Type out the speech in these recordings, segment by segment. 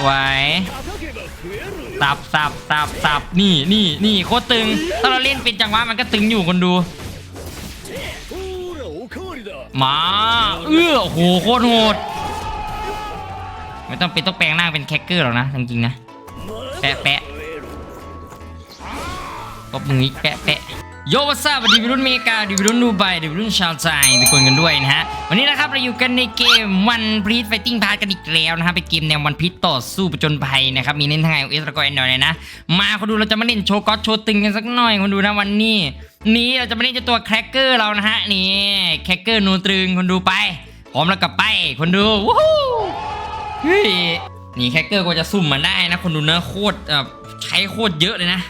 สวยสับสับสับสับนี่นี่นี่โคตรตึง ถ้าเราเล่นเป็นจังหวะมันก็ตึงอยู่คนดู มาเอื้อโหโคตรโหดไม่ต้องเป็นต้องแปลงร่าเป็นแคคเกอร์หรอกนะจริงๆนะแปะแปะตบมืออีกแปะแปะ โยวัสดีวัสดีวัยรุ่นเมกาดีวัยรุ่นดูไบดีวัยรุ่นชาวไทยทุกคนกันด้วยนะฮะ วันนี้นะครับเราอยู่กันในเกมวันพีทไฟติ้งพาร์กันอีกแล้วนะฮะเป็นเกมแนววันพีทต่อสู้ประจนภัยนะครับ มีเล่นทั้งไอโอเอสแล้วก็แอนดรอยเลยนะ มาคนดูเราจะมาเล่นโชว์ก๊อตโชว์ตึงกันสักหน่อยคนดูนะวันนี้ นี้เราจะมาเล่นเจ้าตัวแครกเกอร์เรานะฮะนี่แครกเกอร์นูตรึงคนดูไปพร้อมแล้วกลับไปคนดูวู้ฮู้นี่แคคเกอร์ก็จะซุ่มมาได้นะคนดูเนื้อโคตรใช้โคตรเยอะเลยนะ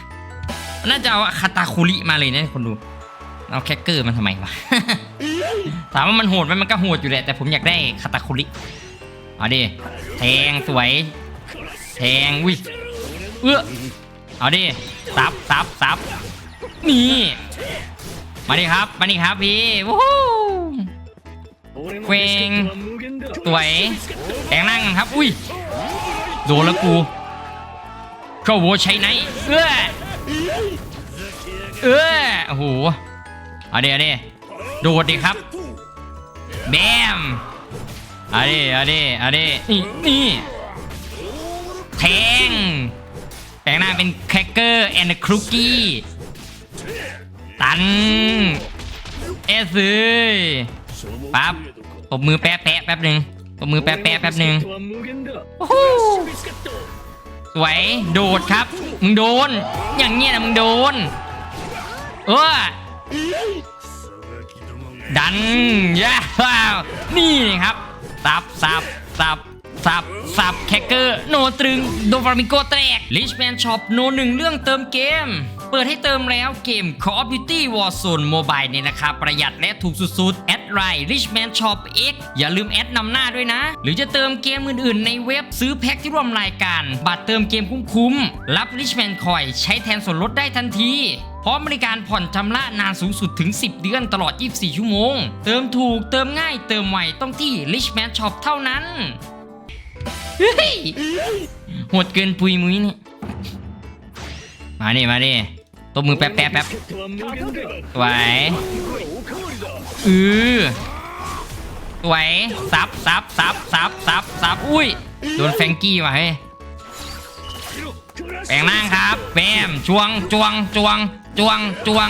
น่าจะเอาคาตาคุริมาเลยนะคนดูเอาแคคเกอร์มันทำไมวะ ถามว่ามันโหดไหมมันก็โหดอยู่แหละ แต่ผมอยากได้คาตาคุริเอาดิแทงสวย แทงวิเอื้อเอาดิซับซับซับนี่ มาดิครับ มาดิครับพี่วู้ฮู้เคว้งสวยแปลงร่งกันครับ อุ้ย โดนแล้วกูเข้าโวใช้ไหนเอื้อ เออโอ้โหอาเดี๋ยวเดี๋ยวโดดดิครับแบมเอาดิเอาดิเอาดินี่นี่แทงแปลงร่าเป็นแครกเกอร์แอนด์ครุกกี้ตันเอสเอ้ยปั๊บตบมือแปะแปะแป๊บหนึ่งตบมือแปะแปะแป๊บหนึ่งโอ้โห สวยโดดครับ มึงโดน อย่างเงี้ยนะมึงโดน เออดันย่าว้าวนี่ครับสับสับสับสับสับแคคเกอร์โนตรึงโดฟามิโกแตกลิชแมนช็อปโนหนึ่งเรื่องเติมเกม เปิดให้เติมแล้วเกม Call of Duty Warzone Mobile เนี่ยนะครับ ประหยัดและถูกสุดๆแอด ไลน์ Richman Shop X อย่าลืมแอดนำหน้าด้วยนะ หรือจะเติมเกมอื่นๆ ในเว็บซื้อแพ็คที่ร่วมรายการ บัตรเติมเกมคุ้มๆ รับ Richman Coin ใช้แทนส่วนลดได้ทันทีพร้อมบริการผ่อนชำระนานสูงสุดถึง 10 เดือนตลอด 24 ชั่วโมง เติมถูกเติมง่ายเติมไวต้องที่ Richman Shop เท่านั้นเฮ้ยโหดเกินปุยมุ้ยนี่มาดิมาดิตบมือแป๊บแป๊บแป๊บสวย อือสวยซับซับซับซับซับซับอุ้ย โดนแฟงกี้ว่ะเฮ้แปลงร่างครับแบมจวงจวงจวงจวงจวง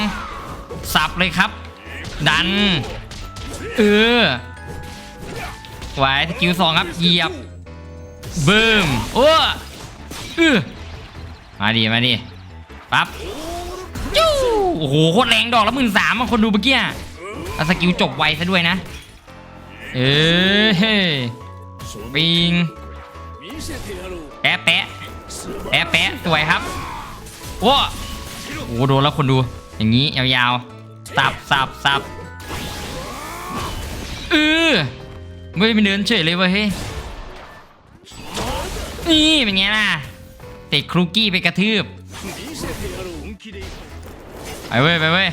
สับเลยครับ ดันเออสวสกิลสองครับเหยียบบึ้มโอ้เออมาดิมาดิปั๊บจู้โอ้โหโคตรแรงดอกละหมื่นสามคนดูเมื่อกี้อะ แล้วสกิลจบไวซะด้วยนะ เอ้ยปิงแปะแปะแปะแปะสวยครับโอ้โหดนแล้วคนดู อย่างนี้ยาวๆ สับสับสับเออไม่ไปเดินเฉยเลยเว้ยเฮ้ยนี่เป็นไงล่ะเตะครูกี้ไปกระทืบไปเว้ยไปเว้ย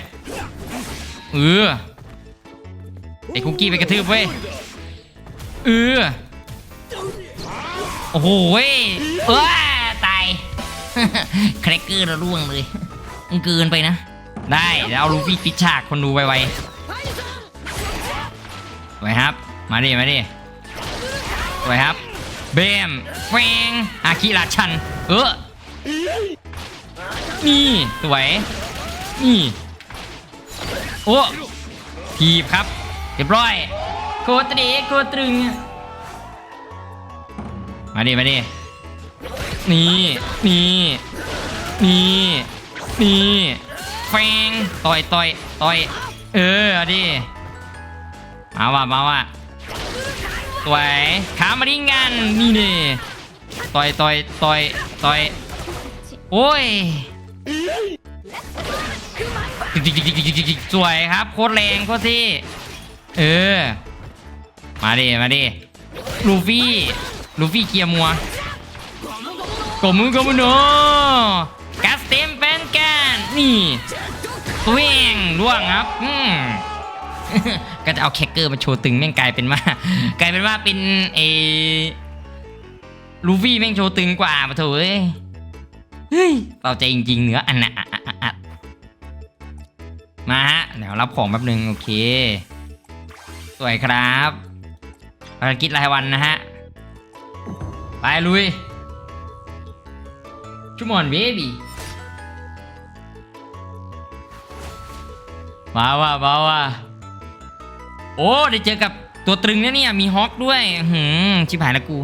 เออ อ้คุกกี้ไปกระทืบเว้ยเออโอ้โหเว้ยเออตายแครกเกอร์ระร่วงเลยมันเกินไปนะ ได้เดี๋ยวเอาลูฟี่ปิดฉากคนดูไวๆไวครับ มาดิมาดิไวครับเบมแฟงอาคิราชัน เออนี่สวยนี่โอ้ทีบครับ เรียบร้อยโคตรดีโคตรตึง มาดิมาดินี่นี่นี่นี่แฟงต่อยต่อยต่อย เออเอาดิมาว่ะมาว่ะสวยขามาดิ้งกันนี่เน่ต่อยต่อยต่อยต่อยโอ้ยสวยครับโคตรแรงโคตรที่ เออ มาดิ มาดิ ลูฟี่ ลูฟี่เกียร์มัวกมือกมือโนกัสเต็มแฟนกันนี่ตัวเองล่วงครับ อืมก็จะเอาแคคเกอร์มาโชว์ตึงแม่งกลายเป็นว่ากลายเป็นว่าเป็นเอลูฟี่แม่งโชว์ตึงกว่าปะโถเอ้ยเฮ้ยเต่าใจจริงๆเหนืออันน่ะมาฮะเดี๋ยวรับของแป๊บหนึ่งโอเค สวยครับภารกิจรายวันนะฮะ ไปลุยชุมอนเบบี้มาว่ะมาว่ะโอ้ ได้เจอกับตัวตรึงนะเนี่ย มีฮอคด้วยหืมชิบหายแล้วกู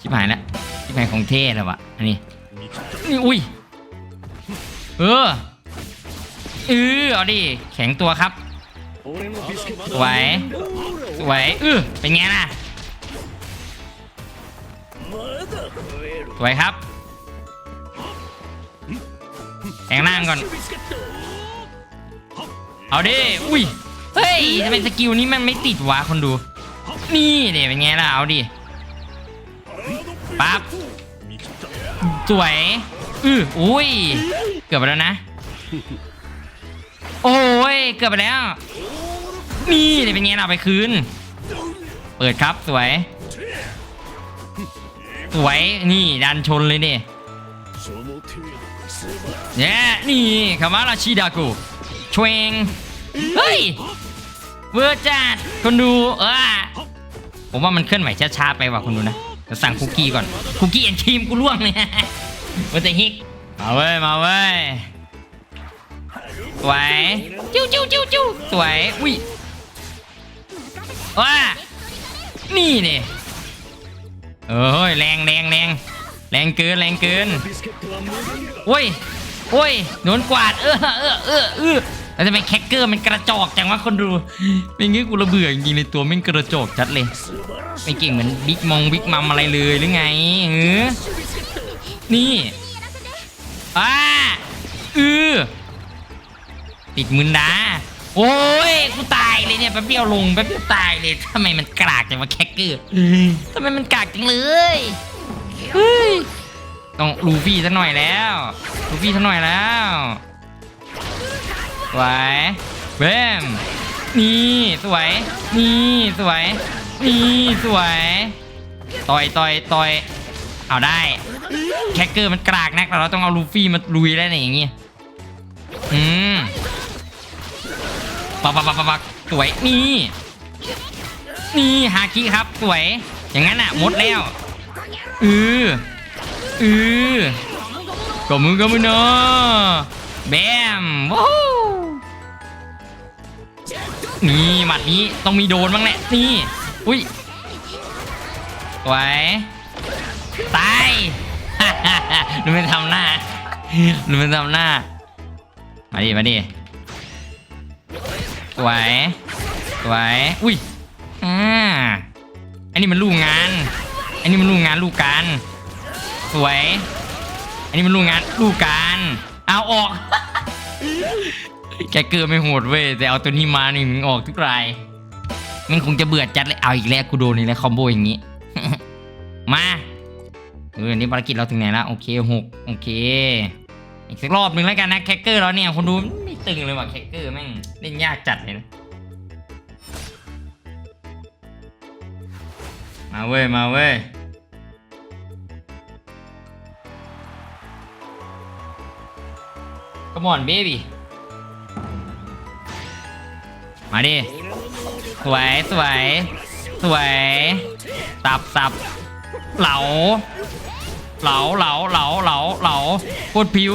ชิบหายแล้วชิบหายของเท่แล้ววะอันนี้นี่อุ้ย เออเออเอาดิ แข็งตัวครับ ไหวไหวเออเป็นไงล่ะไหวครับแองนั่งก่อน เอาดิ อุ้ย เฮ้ยทำไมสกิลนี้มันไม่ติดวะคนดู นี่เดี๋ยวเป็นไงล่ะ เอาดิ ปั๊บ สวย อืออุ้ย เกือบไปแล้วนะ โอ้ย เกือบไปแล้ว นี่เป็นไงเราไปคืน เปิดครับสวย สวยนี่ดันชนเลยเนี่ยเนี่ยนี่คำว่าราชิดากุชวงเฮ้ยเวอร์จัดคนดูเออผมว่ามันเคลื่อนไหวช้าๆไปว่ะคนดูนะจะสั่งคุกกี้ก่อนคุกกี้แอนทีมกูล่วงเลยเวอร์จะฮิกมาเว้ยมาเว้ยสวยจิ้วจิ้วจิ้วจิ้วสวยอุ้ย ว้านี่เนี่ยเอ้ยแรงแรงแรงแรงเกินแรงเกินโอ้ยโอ้ยโดนกวาดเออเออเออเออแล้วทำไมแคคเกอร์มันกระจอกจังวะคนดูไม่งี้กูระเบื่อจริงในตัวมันกระจอกชัดเลยไม่เก่งเหมือนบิ๊กมองบิ๊กมัมอะไรเลยหรือไงเออนี่อ้าอือติดมืนดา โอ้ยกูตายเลยเนี่ยแป๊บเดียวลงแป๊บเดียวตายเลยทำไมมันกากจังวะแคคเกอร์ทำไมมันกากจังเลยเฮ้ยต้องลูฟี่สักหน่อยแล้วลูฟี่สักหน่อยแล้วสวยเบมนี่สวยนี่สวยนี่สวยต่อยต่อยต่อยเอาได้แคคเกอร์มันกรากนักแต่เราต้องเอาลูฟี่มาลุยแล้วเนี่ยอย่างงี้อืม ปักปักปักปักปักสวยนี่นี่ฮาคิครับสวย อย่างนั้นอะหมดแล้วอืออือกมือกมือเนาะแบมว้าวนี่หมัดนี้ต้องมีโดนบ้างแหละนี่อุ้ยสวยตายดูไมันทำหน้าดูไมันทำหน้า มาดิ มาดิ สวย สวย อุ้ย อ่า อันนี้มันลูกงาน อันนี้มันลูกงานลูกการ สวย อันนี้มันลูกงานลูกการ เอาออก แกเกินไม่โหดเว้ย แต่เอาตัวนี้มานี่มึงออกทุกรายมันคงจะเบื่อจัดเลย เอาอีกแล้วกูโดนอีกแล้วคอมโบอย่างนี้ มาเออนี่ภารกิจเราถึงไหนละโอเคหกโอเค อีกสักรอบหนึ่งแล้วกันนะแคคเกอร์เราเนี่ยคนดู ตึงเลยว่ะแคคเกอร์แม่งเล่นยากจัดเลยนะ มาเว้ย มาเว้ย Come on baby มาดิ สวย สวย สวยสับสับเหลา เหลาเหลาเหลาเหลาเหลาโคตรผิว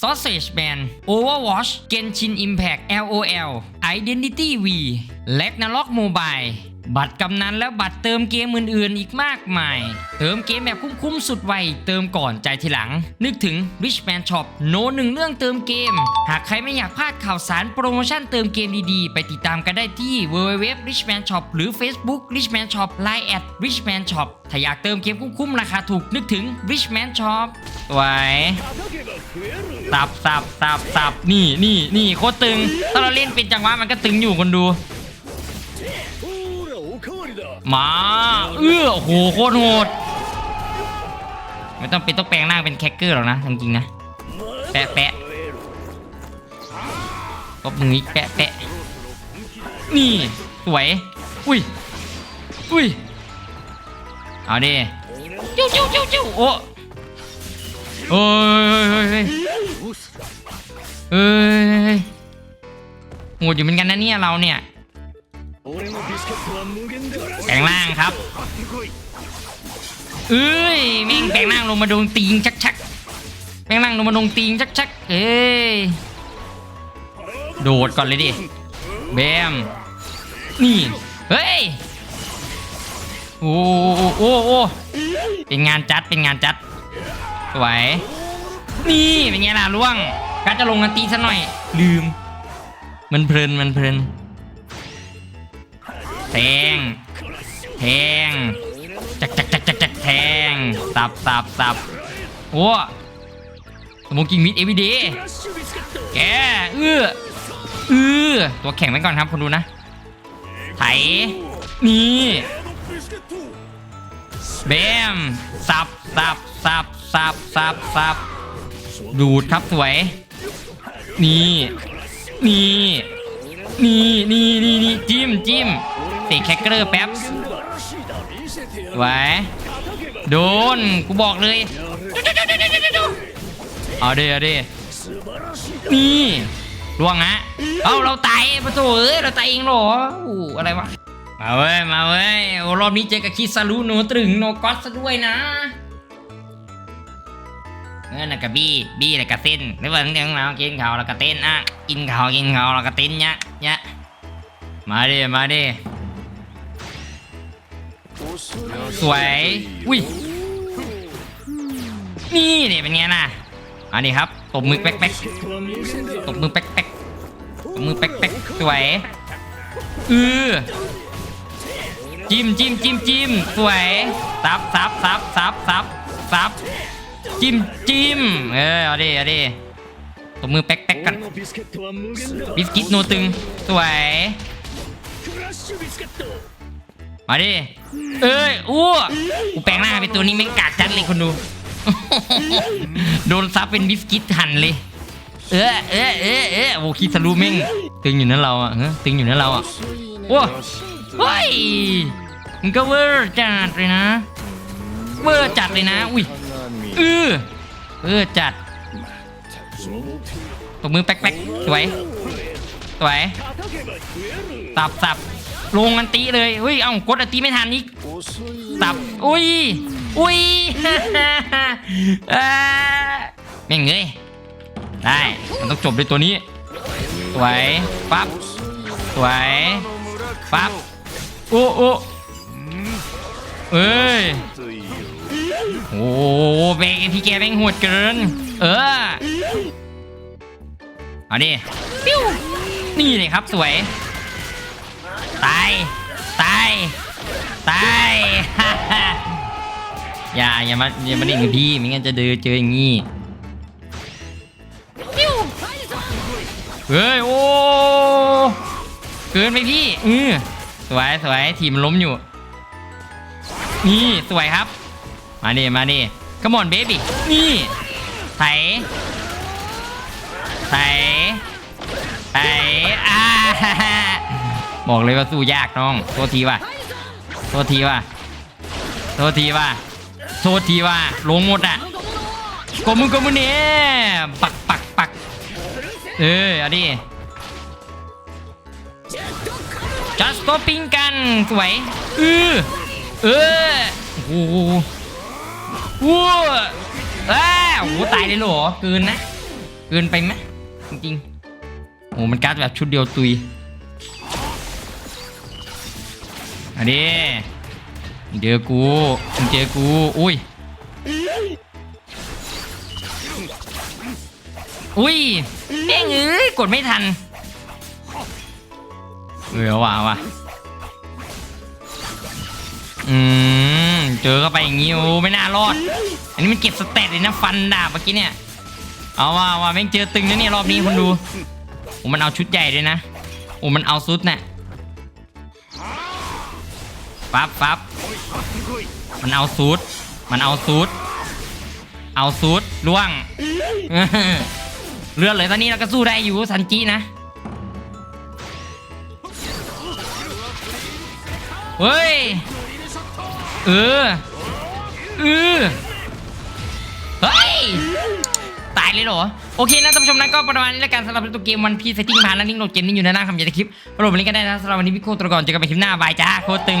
Sausage Man Overwatch Genshin Impact LOL Identity V Ragnarok Mobile บัตรกำนันและบัตรเติมเกมอื่นๆ อีกมากมาย เติมเกมแบบคุ้มๆ สุดไว เติมก่อนใจทีหลัง นึกถึง Rich Man Shop โนหนึ่งเรื่องเติมเกม หากใครไม่อยากพลาดข่าวสารโปรโมชั่นเติมเกมดีๆ ไปติดตามกันได้ที่ www richman shop หรือ Facebook richman shop line at richman shop ถ้าอยากเติมเกมคุ้มๆ ราคาถูกนึกถึง richman shop ไว้ สับสับสับสับนี่นี่นี่โคตรตึง ถ้าเราเล่นเป็นจังหวะมันก็ตึงอยู่คนดู มาเอื้อโหโคตรโหดไม่ต้องเป็นต้องแปลงหน้าเป็นแคคเกอร์หรอกนะจริงๆนะ แปะแปะก็มือแปะแปะนี่สวย อุ้ย อุ้ย เอาดิจิ้วจิ้วจิ้วจิ้วโอ้ โอ้ยเอ้ยโหดอยู่เหมือนกันนะเนี่ยเราเนี่ยแปลงล่างครับเอ้ยแม่งแปลงล่างลงมาโดนตีงชักชักแปลงล่างลงมาโดนตีงชักชักเฮ้ยโดดก่อนเลยดิแบมนี่เฮ้ยโอ้โอ้โอ้เป็นงานจัดเป็นงานจัด สวย นี่เป็นไงล่ะล่วงกาจะลงกันตีซะหน่อย ลืม มันเพลินมันเพลินแทงแทงจักจักจักจักจักแทงสับสับสับโอ้สมงกิ้งมิดเอวีดีแกเอื้อเอื้อตัวแข็งไว้ก่อนครับคนดูนะไถนี่แบมสับสับสับ ซับซับซับดูดครับสวย นี่ นี่ นี่ นี่นี่จิ้มจิ้มตีแคคเกอร์แป๊บไว้โดน กูบอกเลย เอาดิเอาดินี่ล่วงฮะ เอ้า เราตายประตูเอ้ย เราตายเองหรออู้อะไรวะ มาเว้ย มาเว้ย รอบนี้เจอกับคิซารุโนตรึงโนก็อตซะด้วยนะ เอแล้วก็บี้บี้แล้วก็เต้นหรือว่าเรื่องเรากินเขาแล้วก็เต้นอะกินเขากินเขาแล้วก็เต้นเนี้ยเนี้ยมาดิมาดิสวยอุ้ยนี่เนี่ยเป็นไงนะอันนี้ครับตบมือแป๊กแป๊กตบมือแป๊กแป๊กตบมือแป๊กแป๊กสวยอือจิ้มจิ้มจิ้มจิ้มสวยซับซับซับซับซับซับ จิ้มจิ้มเออเอาดิเอาดิตบมือแป๊กแป๊กกันบิสกิตโนตึงสวยมาดิเอ้ยอู้กูแปลงหน้าเป็นตัวนี้แม่งกาดจัดเลยคนดูโดนซับเป็นบิสกิตหันเลย เออเออเออเออโอ้คิดสรุม่งตึงอยู่นั่นเราอะฮะตึงอยู่นั่นเราอะโอ้เฮ้ยมึงก็เวอร์จัดเลยนะเวอร์จัดเลยนะ อุ้ย เออเออจัดตบมือแป๊กๆสวยสวยสับสับลงอันตีเลยเฮ้ยเอ้ากดอันตีไม่ทันอีกสับอุ้ยอุ้ยแม่งเงยได้มันต้องจบด้วยตัวนี้สวยปั๊บสวยปั๊บโอ้โอ้เอ้ย โอ้โหเบงพี่แกแม่งโหดเกิน เออ เอาดิปิ้วนี่เลยครับสวย ตาย ตาย ตาย อย่าอย่ามาอย่ามาเล่นกับพี่ไม่งั้นจะเจอเจออย่างงี้ปิ้วเฮ้ยโอ้เกินไปพี่อือสวยสวยทีมมันล้มอยู่ นี่สวยครับ มาดิมาดิขมอนเบบี้นี่ไถไถไถอ่าบอกเลยว่าสู้ยากน้องโทษทีว่ะโทษทีว่ะโทษทีว่ะโทษทีว่ะลงหมดอะกมุนกมุนเนี่ยปักปักปักเออเอาดิจัสโตปิงกันสวยเออเออโอ้โห ว้าวอ้าโอ้โหตายเลยเหรอเกินนะ เกินไปไหมจริงๆโอ้มันการ์ดแบบชุดเดียวตุยอันนี้เจอกูเจอกูอุ้ยอุ้ยเอ้งเอ้ยกดไม่ทันเออเอว่ะเอาว่ะอืม เจอเข้าไปอย่างงี้โอ้ไม่น่ารอด อันนี้มันเก็บสเตตเลยนะฟันดาบเมื่อกี้เนี่ยเอาว่าว่ะแม่งเจอตึงนะเนี่ยรอบนี้คนดูโอ้มันเอาชุดใหญ่เลยนะโอ้มันเอาซุดน่ะปั๊บปั๊บมันเอาซุดมันเอาซุดเอาซุดล่วงเลือดเลยตอนนี้เราก็สู้ได้อยู่สันจินะเฮ้ย เออเออเฮ้ย ตายเลยเหรอ โอเคนะท่านผู้ชมนะก็ประมาณนี้แล้วกันสำหรับตัวเกมวันพีเซตติ้งผ่านแล้วลิงก์โหลดเกมนี้อยู่ในหน้าคำยันคลิปโหลดมาลิงก์กันได้นะสำหรับวันนี้พี่โคตรก่อนเจอกันใหม่คลิปหน้าบายจ้าโคตรตึง